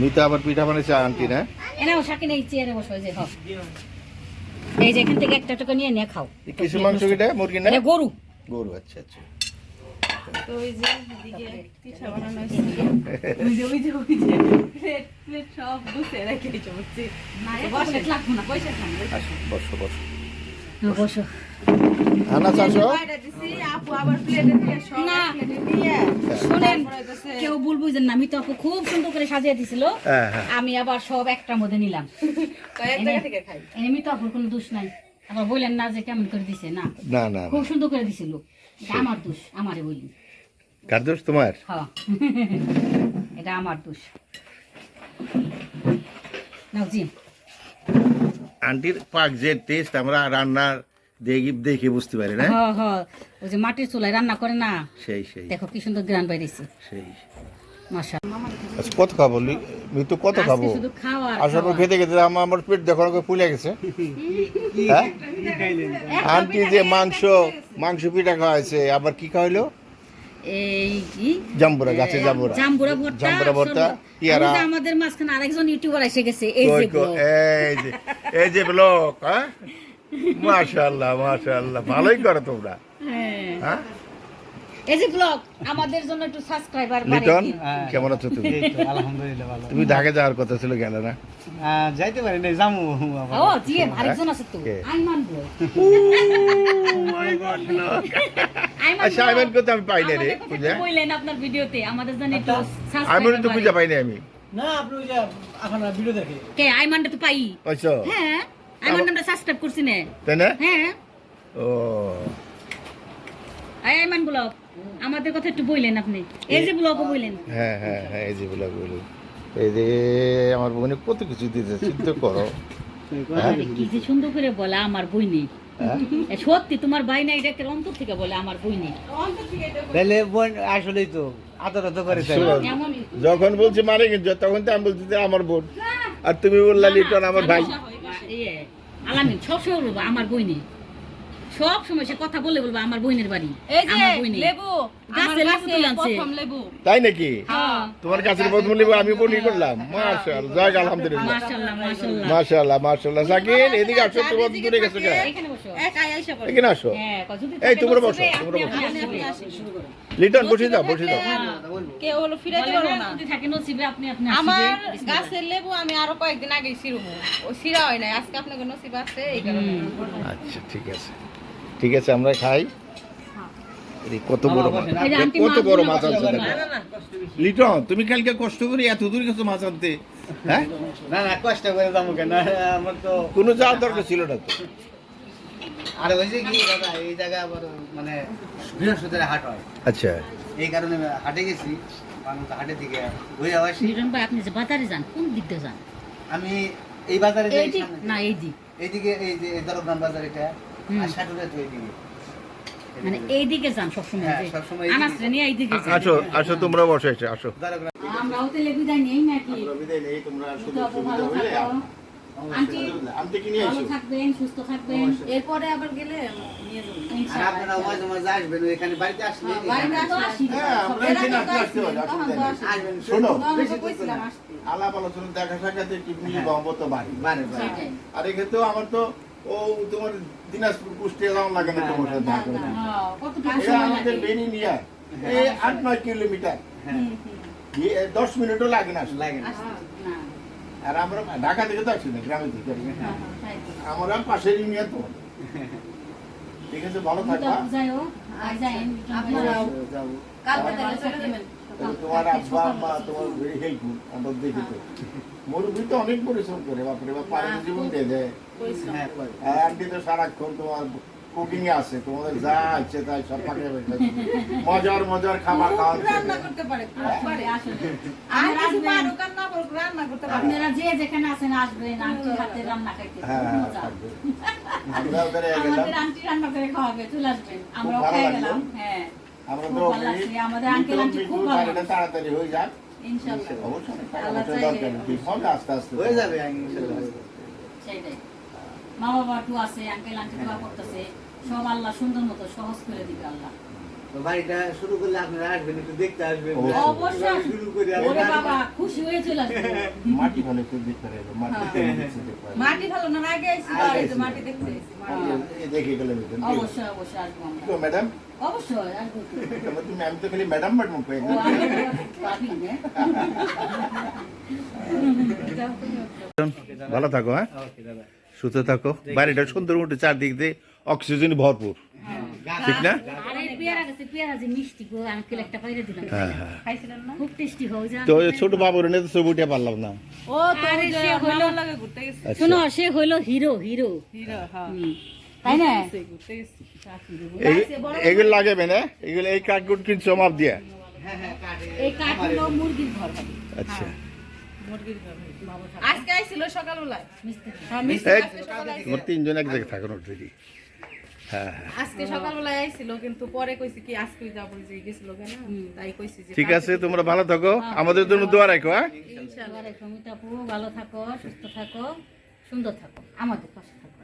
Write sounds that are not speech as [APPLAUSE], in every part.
মিতা আবার পিঠা বানিয়েছে আন্টি না? এনে ও শাকিন এই চেয়ারে বসো যে হ। এই যে এখান থেকে একটা টাকা নিয়ে নিয়ে খাও। কিসের মাংস এটা? মুরগি না? গরু। গরু আচ্ছা আচ্ছা। তো ওই যে এদিকে পিঠা বানানো ওই যে ওই যে ওই যে প্লেট প্লেট সব বসে রেখে চলছে না বসে লাগবো না পয়সা খান। বসো বসো। বসো। আনা চাষো বাইরে দিছি? আপু আবার প্লেটে দিয়ে সব না। প্লেটে দিয়ে শোনেন তারপরে হইতেছে ভুল না আমি তো আপু খুব সুন্দর করে সাজিয়ে দিছিল। হ্যাঁ হ্যাঁ। আমি আবার সব একটার মধ্যে নিলাম। [LAUGHS] কয়েক জায়গা থেকে খাই। এমনি তো আপুর কোনো দোষ নাই। আবার বললেন না যে কেমন করে দিছে না। না না। খুব সুন্দর করে দিছিল। আমার দোষ আমারে বলি কার দোষ তোমার? হ্যাঁ [LAUGHS] এটা আমার দোষ। নাও জি। আন্টির পাক যে টেস্ট আমরা রান্নার দেখি দেখে বুঝতে পারি না? হ্যাঁ হ্যাঁ ওই যে মাটির চুলায় রান্না করে না? সেই সেই। দেখো কি সুন্দর গ্রান বাইরেছে। সেই। আচ্ছা কত খাব? কত খাব? আসার পর খেতে খেতে আমার আমার পেট দেখো ফুলে গেছে। হ্যাঁ? আন্টি যে মাংস মাংস পিঠা খাওয়াইছে আবার কি খাওয়াইলো? এই কি? জাম্বুরা গাছে জাম্বুরা। জাম্বুরা ভর্তা জাম্বুরা ভর্তা সব- পেয়ারা। আমি যে আমাদের মাঝখানে আরেকজন ইউটিউবার এসে গেছে এই যে এই যে এই যে ব্লক হ্যাঁ? মাশাআল্লাহ মাশাআল্লাহ ভালোই করো তোমরা। হ্যাঁ। হ্যাঁ? এই যে ব্লগ আমাদের জন্য একটু সাবস্ক্রাইবার লিটন কেমন আছো তুমি? আলহামদুলিল্লাহ ভালো। তুমি ঢাকা যাওয়ার কথা ছিল গেল না? যাইতে পারি না যামু। ও জি আরেকজন আছে তো। আইমান বল। আইমান আচ্ছা আইমান আমি পাই না রে পূজা বললেন আপনার ভিডিওতে আমাদের জন্য একটু আইমান তো subscriber পূজা পাই না আমি। না আপনি ওই যে আপনার ভিডিও দেখে। কে আইমানটা তো পাই। আচ্ছা। হ্যাঁ আইমান আমরা সাবস্ক্রাইব করছি না। তাই না? হ্যাঁ। ও। আই আইমান ব্লগ আমাদের কথা একটু বললেন আপনি। এই যে ব্লগও বললেন। হ্যাঁ হ্যাঁ হ্যাঁ এই যে বলে বলি এই যে আমার বোনে কত কিছু দিতে চিন্তা করো। হ্যাঁ। কি যে সুন্দর করে বলে আমার বই নেই। হ্যাঁ? সত্যি তোমার ভাই না এটা অন্তর থেকে বলে আমার বই নেই। অন্তর থেকে এটা তাহলে বোন আসলেই তো আদর আদর করে তাই। যখন বলছি মানে কিন্তু তখন তো আমি বলছি যে আমার বোন। আর তুমি বললা লিটন আমার ভাই। আলামিন সবসময় বলব আমার বই নেই। সব সময় সে কথা বলে বলব আমার বইনের বাড়ি এই যে বই লেবু গাছে লেবু লেবু। তাই নাকি? হ্যাঁ। তোমার কাছে প্রথম নিব আমি বনি করলাম। মাশাআল্লাহ যাক আলহামদুলিল্লাহ। মাশাআল্লাহ মাশাআল্লাহ। মাশাআল্লাহ মাশাআল্লাহ। সাকিন এদিকে আসো তোমার দূরে গেছো কেন এখানে বসো। একাই আইসা পড়ে। এখানে আসো। হ্যাঁ ক- এই, তোমরা বসো, তোমরা বসো। লিটন বসে যাও বসে যাও। কে হলো বলে পারব না, না। যদি থাকে নসিবে আপনি আপনি আমার গাছের লেবু আমি আরও কয়েকদিন আগে ছিড়বো। ও ছিড়া হয় নাই আজকে আপনাকে নসিব আছে এই কারণে। আচ্ছা ঠিক আছে। ঠিক আছে আমরা খাই। কত বড় মাছ। কত বড় মাছ আনছে। লিটন তুমি কালকে কষ্ট করে এত দূর গেছো মাছ আনতে? হ্যাঁ? না না কষ্ট করে যাব কেন? আমার তো কোনো যাওয়ার দরকার ছিল না তো। আর ওই যে কি দাদা এই আবার মানে বৃহস্পতিবার হাট হয়। আচ্ছা। এই কারণে আমি হাটে গেছি মানুষ হাটে থেকে ঘুরে আসি। আপনি যে বাজারে যান কোন দিক দিয়ে যান? আমি এই বাজারে। না এই দিক। এইদিকে এই যে দরগ্রাম বাজার এটা। আর তো এইদিকে মানে এই যান সবসময় হ্যাঁ, যে সবসময় এইদিকে আসো আসো তোমরা বসো এসে আসো। দরগ্রাম আমরা হোটেলে বিদায় নেই নাকি? তো ভালো থাকো। আন্টি আমি কি নিয়ে আসো থাকবেন সুস্থ থাকবেন। এরপরে আবার গেলে নিয়ে যাব। আর ইনশাআল্লাহ আপনারা মাঝে মাঝে আসবেন এখানে বাড়িতে আসলে বাড়িতে তো আসি। হ্যাঁ আমরা এখানে আসতে আসতে পারি, অসুবিধা নেই। আসবেন শোনো। আসতে। আলাপ আলোচনা দেখা সাক্ষাতে। আর আমার তো ও তোমার দিনাজপুর কুষ্টিয়া যাওয়া লাগে না তোমার সাথে। হ্যাঁ, সময় আমাদের বেনি নিয়ে এই আট নয় কিলোমিটার। হ্যাঁ। দশ মিনিটও লাগে না লাগে না। আর আমরা ঢাকা থেকে তো আসি না গ্রামে থেকে। হ্যাঁ। আমরা পাশের ইউনিয়ন তো। ঠিক আছে ভালো থাকবা। তাহলে তোমার আব্বা আম্মা তোমার ভেরি হেল্পফুল আমরা দেখি তো। মুরব্বী তো অনেক পরিশ্রম করে বাপরে জীবন দিয়ে দেয়। হ্যাঁ। আর আন্টি তো সারাক্ষণ তোমার কুকিং এ আছে তোমাদের যা ইচ্ছে তাই সব পাঠিয়ে মজার মজার খাবার খাওয়া রান্না করতে পারে পারে আসলে। আর কিছু না পারুক রান্না করতে পারে। আপনারা যে যেখানে আছেন আসবেন আন্টির হাতে রান্না খাইতে। হ্যাঁ হ্যাঁ। আমরা ওখানে গেলাম আমাদের আন্টি রান্না করে খাওয়াবে চলে আসবেন। আমরাও ভালো গেলাম হ্যাঁ। আমরা তো আমাদের আঙ্কেল আন্টি খুব ভালো তাড়াতাড়ি হয়ে যাক। হয়ে মা বাবা টু আছে আঙ্কেল আন্টি দোয়া করতেছে। সব আল্লাহ সুন্দর মতো সহজ করে দিবে আল্লাহ। বাড়িটা শুরু করলে আপনারা আসবেন একটু দেখতে আসবেন। ও। অবশ্যই। আসব। শুরু করে আমি ওরে বাড়ি- বাবা খুশি হয়ে চলে আসব। মাটি ভালো একটু দেখতে হবে মাটি মাটি ভালো না আগে আইছি আর এই মাটি দেখতে আইছি দেখে গেলে অবশ্যই অবশ্যই আসব আমরা। ম্যাডাম অবশ্যই আসব। তুমি আমি তো খালি ম্যাডাম ম্যাডাম কই ও, আমি তো পাবি না। [LAUGHS] ভালো থাকো হ্যাঁ? সুস্থ থাকো। বাড়িটা সুন্দর উঠে চারদিক দিয়ে অক্সিজেন ভরপুর। ঠিক না? হ্যাঁ হ্যাঁ। তো ছোট বাবুর ছবি উঠে পারলাম না। আচ্ছা। শোনো সে হইল হিরো হিরো। হ্যাঁ। তাই না? এগুলো লাগাবে না? এগুলো এই কাঠগুট কিনছো মাপ দিয়ে? হ্যাঁ হ্যাঁ এই কাঠ মুরগির ঘর আচ্ছা। আজকে আইছিল সকালবেলায়। মিস্ত্রি হ্যাঁ মিষ্টি এই- আজকে সকালে আইছিল। তোমার তিনজন এক জায়গায় থাকুন অলরেডি আজকে সকালবেলায় আইছিল কিন্তু পরে কইছি কি আজকে যাব যে গেছিল কেন? তাই কইছি যে ঠিক আছে তোমরা ভালো থাকো। আমাদের জন্য দোয়া রাখো হ্যাঁ? ইনশাআল্লাহ। সমিতা আপু ভালো থাকো সুস্থ থাকো সুন্দর থাকো আমাদের পাশে থাকো।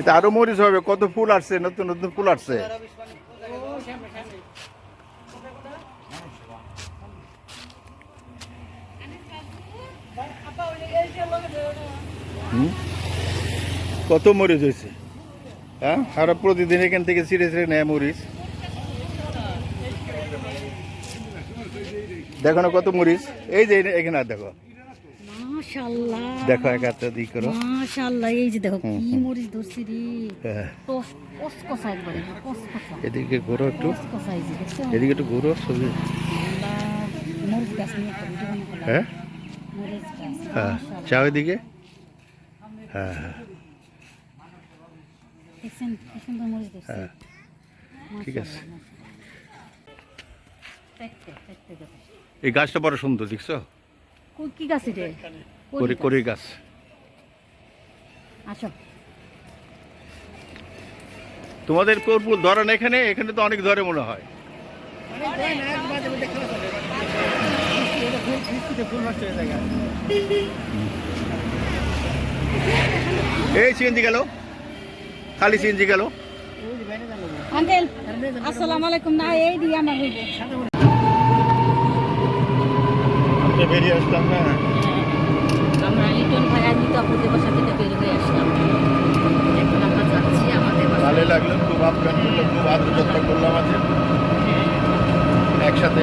এটা আরও মরিচ হবে কত ফুল আসছে নতুন নতুন ফুল আসছে। হুম? কত মরিচ হয়েছে? হ্যাঁ? আর প্রতিদিন এখান থেকে ছিঁড়ে ছিঁড়ে নেয় মরিচ। দেখো না কত মরিচ? এই যে এখানে আর দেখো। দেখো এক হাতে দিক করো। মাশাআল্লাহ এই যে দেখো কি মরিচ ধরছি রে। হ্যাঁ। কসকসা একবারে কসকসা। এদিকে ঘোরো একটু। এদিকে একটু ঘোরো মরিচ গাছ নিয়ে হ্যাঁ। হ্যাঁ। চাও এদিকে? হ্যাঁ হ্যাঁ দেখছেন কি সুন্দর মরিচ ধরছে হ্যাঁ। ঠিক আছে। এই গাছটা বড় সুন্দর দেখছ? কি গাছ করি করি গাছ। আসো। তোমাদের কর্পুর ধরে না এখানে? এখানে তো অনেক ধরে মনে হয়। এই সিএনজি গেল। খালি সিএনজি গেল। আঙ্কেল আসসালামু আলাইকুম। না এই দিয়ে আমার হইব। বেরিয়ে আসলাম না? আমরা লিটন ভাই আর নিত আপুদের বাসা থেকে বের হয়ে আসলাম। এখন আমরা যাচ্ছি আমাদের ভালো লাগল খুব আপ্যায়ন করল খুব আত্মযত্ন করল আমাদের একসাথে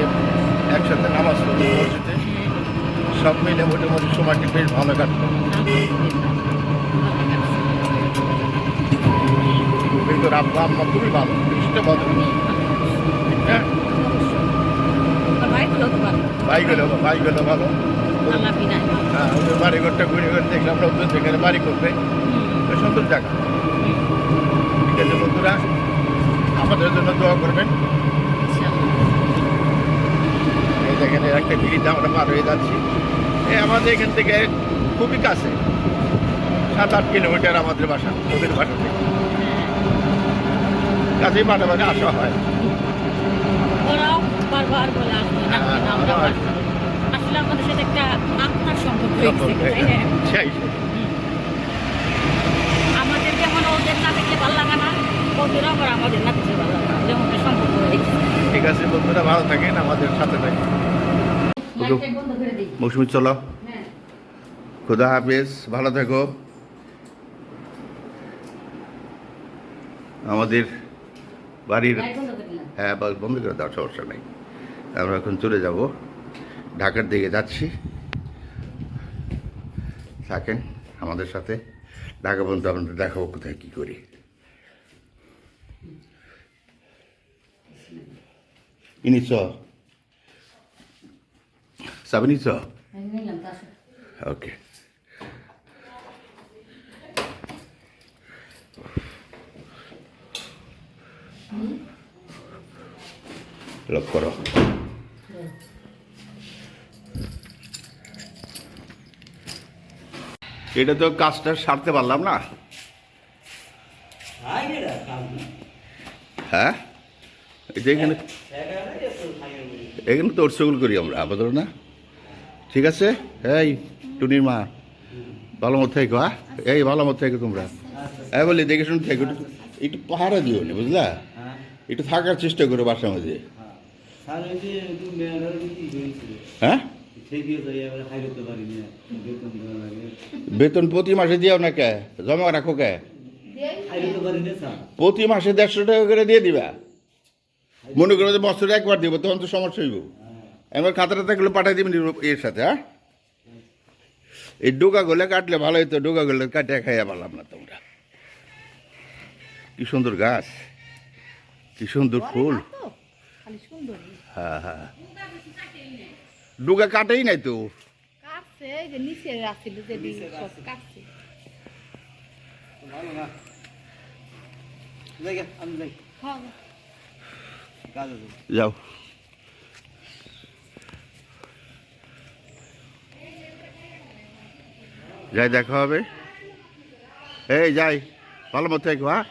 একসাথে নামাজ সব মিলে মোটামুটি সময়টি বেশ ভালো কাটলো কিন্তু আব্বা আম্মা খুবই ভালো। ভদ্র হ্যাঁ? ভাই গুলো তো ভালো। ভাই গেলো ভাই গেলো ভালো। হ্যাঁ ওদের বাড়ি ঘরটা ঘুরে ঘুরে দেখলাম লোকজন সেখানে বাড়ি করবে। সুন্দর জায়গা। ঠিক আছে বন্ধুরা আমাদের জন্য দোয়া করবেন। দেখেন একটা ব্রিজ আমরা পার হয়ে যাচ্ছি। এই আমাদের এখান থেকে খুবই কাছে সাত আট কিলোমিটার আমাদের বাসা ওদের বাসা থেকে। কাছেই মাঠে মাঠে আসা হয়। ওরাও বারবার বলে হ্যাঁ। আসলে। আমাদের সাথে একটা আপনার সম্পর্ক হয়ে? সেই আমাদের যেমন ওদের না দেখলে ভালো লাগে না আবার আমাদের না দেখলে ভালো লাগে যেমন সম্পর্ক ঠিক আছে বন্ধুরা ভালো থাকেন আমাদের সাথে থাকেন। লাইটটা বন্ধ করে দিই। মৌসুমি চলো। হ্যাঁ। খুদা হাফেজ ভালো থেকো। আমাদের বাড়ির হ্যাঁ বন্ধ করে দেওয়ার সমস্যা নেই। আমরা এখন চলে যাব। ঢাকার দিকে যাচ্ছি। থাকেন আমাদের সাথে। ঢাকা পর্যন্ত আপনাদের দেখাবো কোথায় কী করি। তো আসো। ওকে। লক করো এটা তো কাজটা সারতে পারলাম না। হ্যাঁ? এখানে তোর সেগুল করি আমরা, আপাতত না। ঠিক আছে? এই, টুনির মা, ভালো মতো থেকো হ্যাঁ? এই, ভালো মতো থেকো তোমরা। হ্যাঁ বলি, দেখে শুনে থেকো। একটু পাহারা দিও নি, বুঝলা? একটু থাকার চেষ্টা করো বাসার মধ্যে। হ্যাঁ। হ্যাঁ? বেতন দেওয়া লাগে। বেতন প্রতি মাসে দিও না কে? জমা রাখো কে? প্রতি মাসে দেড়শো টাকা করে দিয়ে দিবা। মনে করো যে বছরে একবার দিব তখন তো সমস্যা হইব। একবার খাতাটা থাকলে পাঠাই দিবেন এর সাথে হ্যাঁ? এই ডোকা গলে কাটলে ভালো হইতো ডোকা গলে কাটে খাইয়া পারলাম না তোমরা। কি সুন্দর গাছ। কি সুন্দর ফুল। খালি হ্যাঁ হ্যাঁ। ডোকা কাটেই নাই। তো? হ্যাঁ। যাও। যাই দেখা হবে। এই যাই। ভালো মতো হ্যাঁ?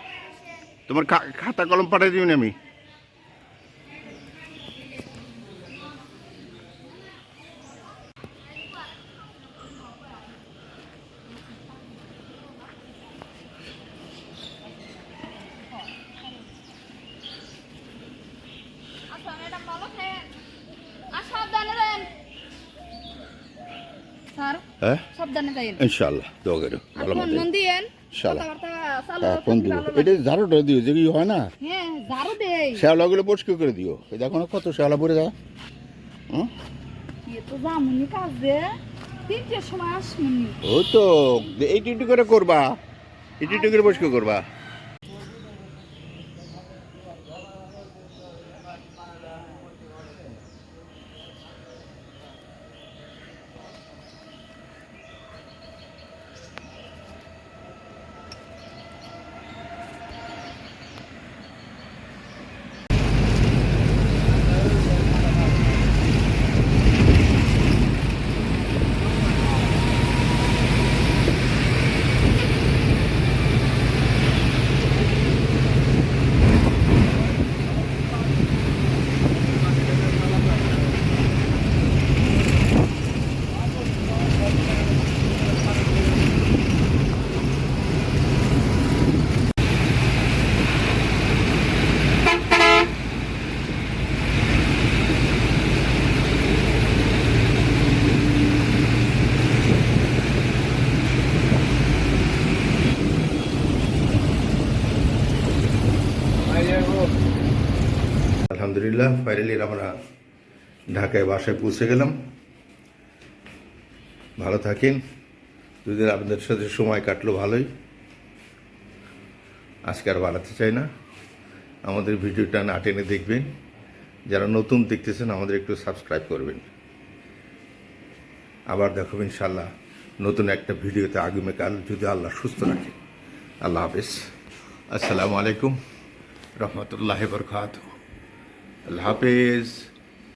তোমার খাতা কলম পাঠিয়ে দিবেন আমি। হ্যাঁ? ইনশাল্লাহ দোয়া করো ভালো মন দিয়েন ইনশাল্লাহ কথাবার্তা দিও। এটা ঝাড়ুটা দিও যে কি হয় না? শ্যাওলাগুলো পরিষ্কার করে দিও। এই দেখো না কত শ্যাওলা পড়ে যা? ও তো এইটু করে করবা। একটু করে পরিষ্কার করবা। আলহামদুলিল্লাহ ফাইনালি আমরা ঢাকায় বাসায় পৌঁছে গেলাম। ভালো থাকেন। দুদিন আপনাদের সাথে সময় কাটলো ভালোই। আজকে আর বাড়াতে চাই না। আমাদের ভিডিওটা না টেনে দেখবেন। যারা নতুন দেখতেছেন, আমাদের একটু সাবস্ক্রাইব করবেন। আবার দেখাবো ইনশাল্লাহ নতুন একটা ভিডিওতে আগামীকাল যদি আল্লাহ সুস্থ রাখে। আল্লাহ হাফেজ। আসসালামু আলাইকুম। রহমতুল্লাহ বরকাত আল্লাহ হাফেজ